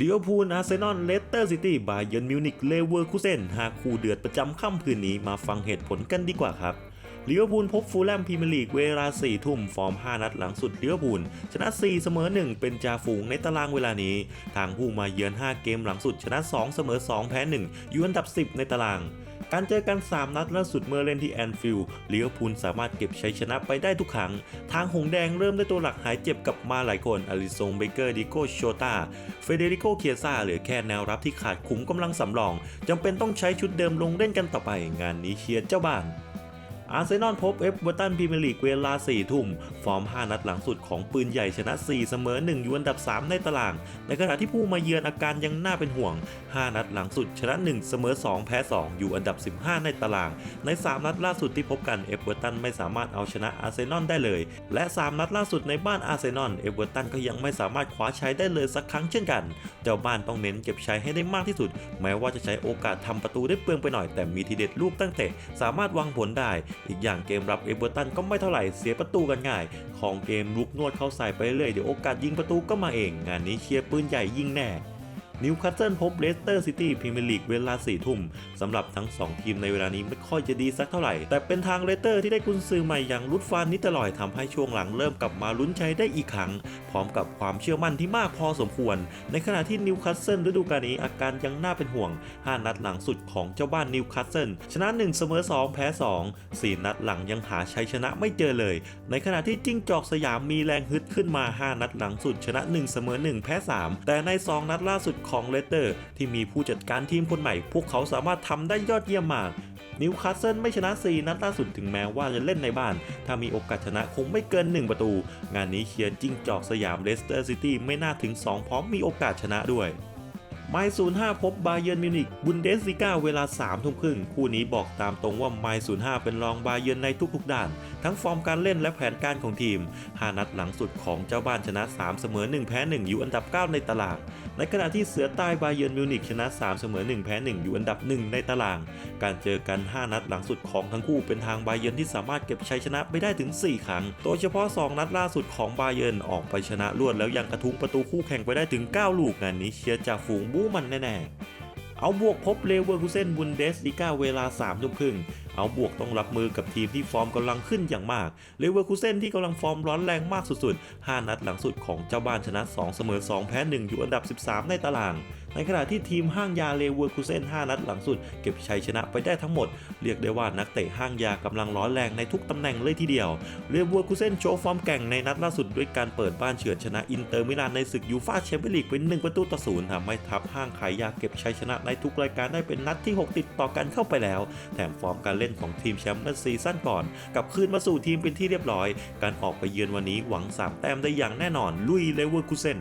ลิเวอร์พูลอาร์เซนอลเลสเตอร์ซิตี้บาเยิร์นมิวนิกเลเวอร์คูเซนหาคู่เดือดประจำค่ำคืนนี้มาฟังเหตุผลกันดีกว่าครับลิเวอร์พูลพบฟูลแลมพรีเมียร์ลีกเวลา 4 ทุ่ม ฟอร์ม 5 นัดหลังสุดลิเวอร์พูลชนะ 4 เสมอ 1 เป็นจ่าฝูงในตารางเวลานี้ ทางผู้มาเยือน 5 เกมหลังสุดชนะ 2 เสมอ 2 แพ้ 1 อยู่อันดับ 10 ในตาราง การเจอกัน 3 นัดล่าสุดเมื่อเล่นที่แอนฟิลด์ลิเวอร์พูลสามารถเก็บชัยชนะไปได้ทุกครั้ง ทางหงแดงเริ่มด้วยตัวหลักหายเจ็บกลับมาหลายคนอลิซงเบเกอร์ดิโกโชตาเฟเดริโกเคียซาเหลือแค่แนวรับที่ขาดขุมกำลังสำรองจำเป็นต้องใช้ชุดเดิมลงเล่นกันต่อไป งานนี้เชียร์เจ้าบ้านอาร์เซนอลพบเอฟเวอร์ตันพรีเมียร์ลีกเวลา 4 ทุ่ม ฟอร์ม 5 นัดหลังสุดของปืนใหญ่ชนะ 4 เสมอ 1 อยู่อันดับ 3 ในตาราง ในขณะที่ผู้มาเยือนอาการยังน่าเป็นห่วง 5 นัดหลังสุดชนะ 1 เสมอ 2 แพ้ 2 อยู่อันดับ 15 ในตาราง ใน 3 นัดล่าสุดที่พบกันเอเวอร์ตันไม่สามารถเอาชนะอาร์เซนอลได้เลย และ 3 นัดล่าสุดในบ้านอาร์เซนอลเอเวอร์ตันก็ยังไม่สามารถคว้าชัยได้เลยสักครั้งเช่นกัน เจ้าบ้านต้องเน้นเก็บชัยให้ได้มากที่สุด แม้ว่าจะใช้โอกาสทำประตูได้เปลืองไปหน่อยแต่มีทีเด็ดลูกตั้งแต่สามารถวางผลได้ อีกอย่างเกมรับเอเวอร์ตันก็ไม่เท่าไหร่เสียประตูกันง่ายของเกมลุกนวดเข้าใส่ไปเรื่อยเดี๋ยวโอกาสยิงประตูก็มาเอง งานนี้เชียร์ปืนใหญ่ยิงแน่ นิวคาสเซิลพบเลสเตอร์ซิตี้พรีเมียร์ลีกเวลา4ทุ่มสำหรับทั้ง 2 ทีมในเวลานี้ไม่ค่อยจะดีสักเท่าไหร่ แต่เป็นทางเลสเตอร์ที่ได้กุนซือใหม่อย่างลุดฟานนิตลอยทำให้ช่วงหลังเริ่มกลับมาลุ้นชัยได้อีกครั้ง พร้อมกับความเชื่อมั่นที่มากพอสมควร ในขณะที่นิวคาสเซิลฤดูกาลนี้อาการยังน่าเป็นห่วง 5 นัดหลังสุดของเจ้าบ้านนิวคาสเซิลชนะ 1 เสมอ 2 แพ้ 2 4 นัดหลังยังหาชัยชนะไม่เจอเลย ในขณะที่จิ้งจอกสยามมีแรงฮึดขึ้นมา 5 นัดหลังสุดชนะ 1 เสมอ 1 แพ้ 3 แต่ใน 2 นัดล่าสุดของเลสเตอร์ ที่มีผู้จัดการทีมคนใหม่ พวกเขาสามารถทำได้ยอดเยี่ยมมากนิวคาสเซิลไม่ชนะ 4 นัดล่าสุดถึงแม้ว่าจะเล่นในบ้าน ถ้ามีโอกาสชนะคงไม่เกิน 1 ประตู งานนี้เชียร์จิ้งจอกสยามเลสเตอร์ซิตี้ไม่น่าถึง 2 พร้อมมีโอกาสชนะด้วย ไมล์05พบบาเยิร์นมิวนิกบุนเดสลิก้าเวลา3ทุ่มครึ่งคู่นี้บอกตามตรงว่าไมล์05เป็นรองบาเยิร์นในทุกๆ ด้าน ทั้งฟอร์มการเล่นและแผนการของทีม 5 นัดหลังสุดของเจ้าบ้านชนะ 3 เสมอ 1 แพ้ 1 อยู่อันดับ 9 ในตาราง ในขณะที่เสือใต้บาเยิร์นมิวนิกชนะ 3 เสมอ 1 แพ้ 1 อยู่อันดับ 1 ในตาราง การเจอกัน 5 นัดหลังสุดของทั้งคู่เป็นทางบาเยิร์นที่สามารถเก็บชัยชนะไปได้ถึง 4 ครั้ง โดยเฉพาะ 2 นัดล่าสุดของบาเยิร์นออกไปชนะรวดแล้วยังกระทุ้งประตูคู่แข่งไปได้ถึง 9 ลูกงานนี้เชียร์จากฝูงบู๊มันแน่ๆ เอาบวกพบเลเวอร์คูเซนบุนเดสลิก้าเวลา3ทุ่มครึ่ง เอาบวกต้องรับมือกับทีมที่ฟอร์มกำลังขึ้นอย่างมาก เลเวอร์คูเซนที่กำลังฟอร์มร้อนแรงมากสุดๆ 5 นัดหลังสุดของเจ้าบ้านชนะ 2 เสมอ 2 แพ้ 1 อยู่อันดับ 13 ในตาราง ในขณะที่ทีมห้างยาเลเวอร์คูเซน5นัดหลังสุด เก็บชัยชนะไปได้ทั้งหมด เรียกได้ว่านักเตะห้างยากำลังร้อนแรงในทุกตำแหน่งเลยทีเดียวเลเวอร์คูเซนโชว์ฟอร์มแก่งในนัดล่าสุดด้วยการเปิดบ้านเฉือนชนะอินเตอร์มิลานในศึกยูฟาแชมเปี้ยนลีกเป็น1ประตูต่อศูนย์ทำให้ทัพห้างขายยาเก็บชัยชนะในทุกรายการได้เป็นนัดที่ 6 ติดต่อกันเข้าไปแล้ว แถมฟอร์มการเล่นของทีมแชมป์เมื่อซีซั่นก่อนกลับคืนมาสู่ทีมเป็นที่เรียบร้อย การออกไปเยือนวันนี้หวัง 3 แต้มได้อย่างแน่นอนลุยเลเวอร์คูเซน